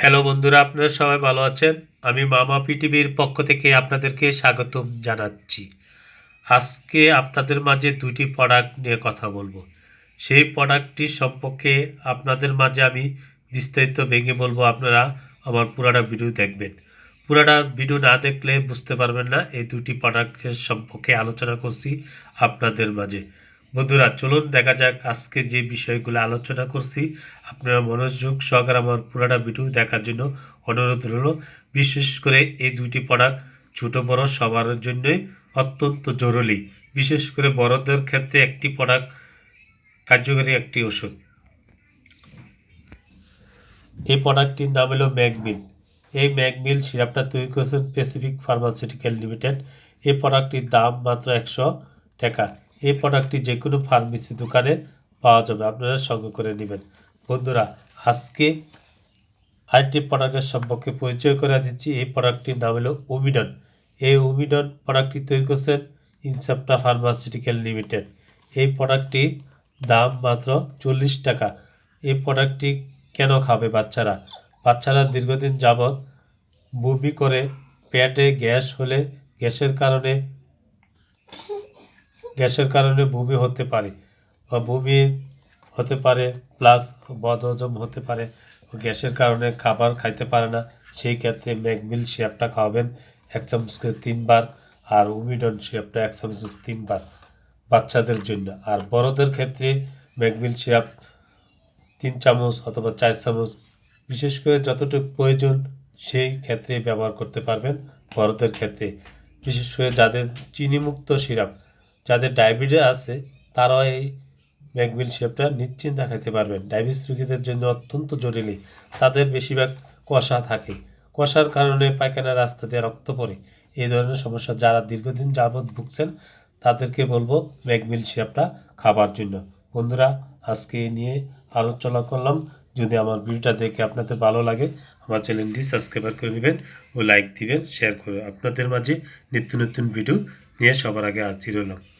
Hello বন্ধুরা, আপনারা সবাই ভালো আছেন? আমি মামা পিটিভির পক্ষ থেকে আপনাদেরকে স্বাগতম জানাচ্ছি। আজকে আপনাদের মাঝে দুটি প্রোডাক্ট নিয়ে কথা বলব। সেই প্রোডাক্টটির সম্পর্কে আপনাদের মাঝে আমি বিস্তারিত ভেঙে বলব। আপনারা আমার পুরাটা ভিডিও দেখবেন। পুরাটা ভিডিও না দেখলে বুঝতে পারবেন না, এই দুটি প্রোডাক্টের সম্পর্কে আলোচনা করছি আপনাদের মাঝে। বন্ধুরা, চলুন দেখা যাক আজকে যে বিষয়গুলো আলোচনা করছি। আপনারা মনোযোগ সহকারে আমার পুরাটা ভিডিও দেখার জন্য অনুরোধ রইল। বিশেষ করে এই দুইটি প্রোডাক্ট ছোট বড় সবার জন্যই অত্যন্ত জরুরি। বিশেষ করে বড়দের ক্ষেত্রে একটি প্রোডাক্ট কার্যকরী একটি ওষুধ এই প্রোডাক্টটির নাম হলো ম্যাকমিল এই ম্যাকমিল সিরাপটা তৈরি করেছেন প্যাসিফিক ফার্মাসিউটিক্যাল লিমিটেড এই প্রোডাক্টটির দাম মাত্র একশো টাকা। এই প্রোডাক্টটি যে কোনো ফার্মেসি দোকানে পাওয়া যাবে। আপনারা সংগ্রহ করে নেবেন। বন্ধুরা, আজকে আরেকটি প্রোডাক্টের সম্পর্কে পরিচয় করে দিচ্ছি। এই প্রোডাক্টটির নাম হলো ওমিডন এই ওমিডন প্রোডাক্টটি তৈরি করছেন ইনসেপ্টা ফার্মাসিউটিক্যাল লিমিটেড এই প্রোডাক্টটি দাম মাত্র চল্লিশ টাকা। এই প্রোডাক্টটি কেন খাবে বাচ্চারা? বাচ্চারা দীর্ঘদিন যাবৎ বমি করে পেটে গ্যাস হলে গ্যাসের কারণে গ্যাসের কারণে বমি হতে পারে বা বমি হতে পারে প্লাস বদহজম হতে পারে। গ্যাসের কারণে খাবার খাইতে পারে না। সেই ক্ষেত্রে ম্যাকমিল সিরাপটা খাওয়াবেন এক চামচ তিনবার আর উমিডন সিরাপটা এক চামচ তিনবার বাচ্চাদের জন্য। আর বড়দের ক্ষেত্রে ম্যাকমিল সিরাপ তিন চামচ অথবা চার চামচ, বিশেষ করে যতটুকু প্রয়োজন সেই ক্ষেত্রে ব্যবহার করতে পারবেন বড়দের ক্ষেত্রে। বিশেষ করে যাদের চিনিমুক্ত সিরাপ যাদের ডায়াবেটিস আছে, তারাও এই ম্যাকবিল শেপটা নিশ্চিন্তা খেতে পারবেন। ডায়াবেটিস রোগীদের জন্য অত্যন্ত জরুরি। তাদের বেশিরভাগ কষা থাকে। কষার কারণে পায়খানা রাস্তা দিয়ে রক্ত পড়ে। এই ধরনের সমস্যা যারা দীর্ঘদিন যাবৎ ভুগছেন, তাদেরকে বলব ম্যাকমিল সিরাপটা খাবার জন্য। বন্ধুরা, আজকে নিয়ে আলোচনা করলাম। যদি আমার ভিডিওটা দেখে আপনাদের ভালো লাগে, আমার চ্যানেলটি সাবস্ক্রাইব করে নেবেন ও লাইক দিবেন, শেয়ার করবেন আপনাদের মাঝে নিত্য নতুন ভিডিও নিয়ে সবার আগে হাজির হলাম।